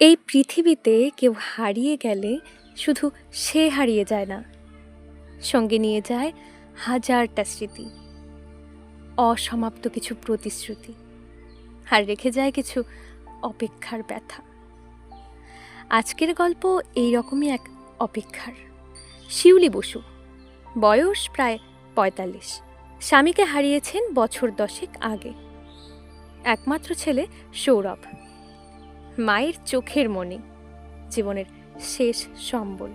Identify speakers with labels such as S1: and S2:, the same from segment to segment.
S1: এই পৃথিবীতে কেউ হারিয়ে গেলে শুধু সে হারিয়ে যায় না। সঙ্গে নিয়ে যায় হাজারটা স্মৃতি, অসমাপ্ত কিছু প্রতিশ্রুতি, আর রেখে যায় কিছু অপেক্ষার ব্যথা। আজকের গল্প এই রকমই এক অপেক্ষার। শিউলি বসু, বয়স প্রায় পঁয়তাল্লিশ। স্বামীকে হারিয়েছেন বছর দশেক আগে। একমাত্র ছেলে সৌরভ। মায়ের চোখের মনে জীবনের শেষ সম্বল।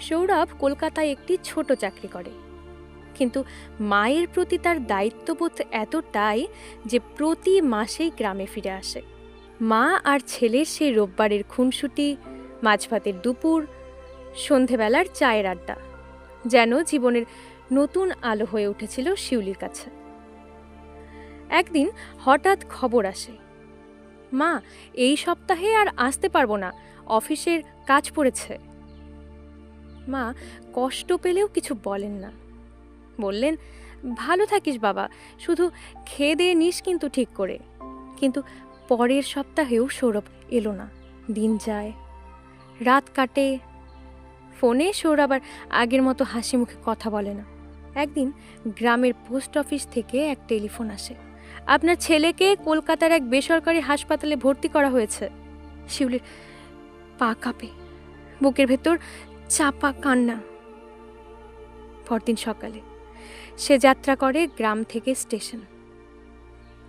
S1: সৌরভ কলকাতায় একটি ছোট চাকরি করে। কিন্তু মায়ের প্রতি তার দায়িত্ববোধ এতটাই যে প্রতি মাসেই গ্রামে ফিরে আসে। মা আর ছেলের সেই রোববারের খুনসুটি মাছ ভাতের দুপুর, সন্ধেবেলার চায়ের আড্ডা, যেন জীবনের নতুন আলো হয়ে উঠেছিল শিউলির কাছে। একদিন হঠাৎ খবর আসে মা, এই সপ্তাহে আর আসতে পারব না। অফিসের কাজ পড়েছে। মা, কষ্ট পেলেও কিছু বলেন না। বললেন, ভালো থাকিস বাবা, শুধু খেয়ে দিয়ে নিস কিন্তু ঠিক করে। কিন্তু পরের সপ্তাহেও সৌরভ এলো না। দিন যায়, রাত কাটে। ফোনে সৌরভ আর আগের মতো হাসি মুখে কথা বলে না। একদিন গ্রামের পোস্ট অফিস থেকে এক টেলিফোন আসে। আপনার ছেলেকে কলকাতার এক বেসরকারি হাসপাতালে ভর্তি করা হয়েছে। শিউলির পা কাঁপে। বুকের ভেতর চাপা কান্না। পরদিন সকালে সে যাত্রা করে গ্রাম থেকে স্টেশন।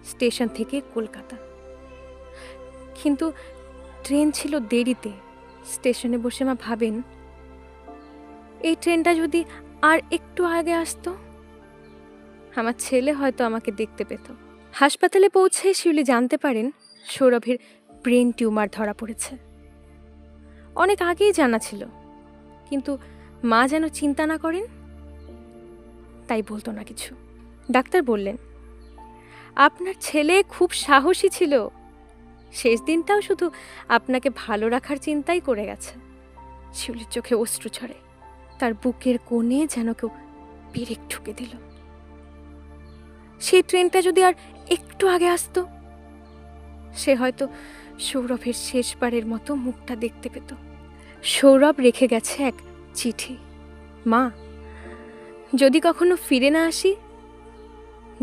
S1: স্টেশন থেকে কলকাতা। কিন্তু ট্রেন ছিল দেরিতে। স্টেশনে বসে মা ভাবেন, এই ট্রেনটা যদি আর একটু আগে আসতো, আমার ছেলে হয়তো আমাকে দেখতে পেত। হাসপাতালে পৌঁছে শিউলি জানতে পারেন সৌরভের ব্রেন টিউমার ধরা পড়েছে। অনেক আগেই জানা ছিল, কিন্তু মা যেন চিন্তা না করেন, তাই বলতো না কিছু। ডাক্তার বললেন, আপনার ছেলে খুব সাহসী ছিল। শেষ দিনটাও শুধু আপনাকে ভালো রাখার চিন্তাই করে গেছে। শিউলির চোখে অশ্রু ছড়ে তার বুকের কোণে যেন কেউ পেরেক ঠুকে দিল। সেই ট্রেনটা যদি আর একটু আগে আসতো। সে হয়তো সৌরভের শেষবারের মতো মুখটা দেখতে পেত। সৌরভ রেখে গেছে এক চিঠি। মা, যদি কখনো ফিরে না আসি?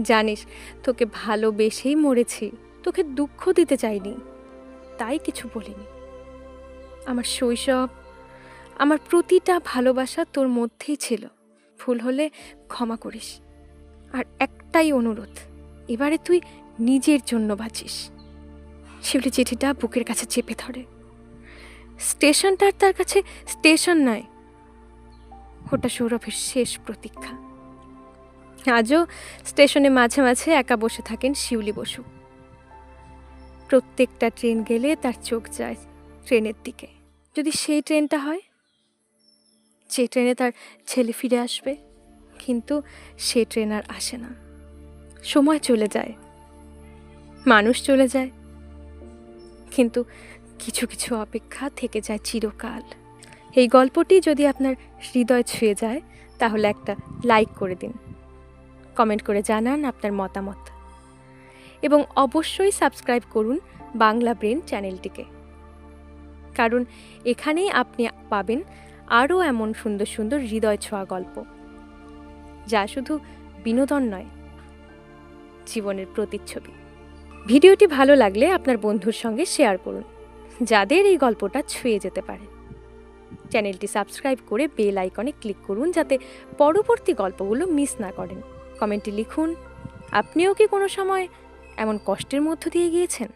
S1: জানিস, তোকে ভালোবেসেই মরেছি। তোকে দুঃখ দিতে চাইনি। তাই কিছু বলিনি। আমার শৈশব, আমার প্রতিটা ভালোবাসা তোর মধ্যেই ছিল। ভুল হলে ক্ষমা করিস। আর একটাই অনুরোধ এবারে তুই নিজের জন্য বাঁচিস। শিউলি চিঠিটা বুকের কাছে চেপে ধরে। স্টেশনটা আর তার কাছে স্টেশন নয়, ওটা সৌরভের শেষ প্রতীক্ষা। আজও স্টেশনে মাঝে মাঝে একা বসে থাকেন শিউলি বসু। প্রত্যেকটা ট্রেন গেলে তার চোখ যায় ট্রেনের দিকে। যদি সেই ট্রেনটা হয়, যে ট্রেনে তার ছেলে ফিরে আসবে, কিন্তু সে ট্রেন আর আসে না। সময় চলে যায়। মানুষ চলে যায়। কিন্তু কিছু কিছু অপেক্ষা থেকে যায় চিরকাল। এই গল্পটি যদি আপনার হৃদয় ছুঁয়ে যায়, তাহলে একটা লাইক করে দিন। কমেন্ট করে জানান আপনার মতামত। এবং অবশ্যই সাবস্ক্রাইব করুন বাংলা ব্রেন চ্যানেলটিকে। কারণ এখানেই আপনি পাবেন আরও এমন সুন্দর সুন্দর হৃদয় ছোঁয়া গল্প। যা শুধু বিনোদন নয় জীবনের প্রতিচ্ছবি। ভিডিওটি ভালো লাগলে আপনার বন্ধুর সঙ্গে শেয়ার করুন, যাদের এই গল্পটা ছুঁয়ে যেতে পারে। চ্যানেলটি সাবস্ক্রাইব করে বেল আইকনে ক্লিক করুন যাতে পরবর্তী গল্পগুলো মিস না করেন। কমেন্টে লিখুন, আপনিও কি কোনো সময় এমন কষ্টের মধ্য দিয়ে গিয়েছেন?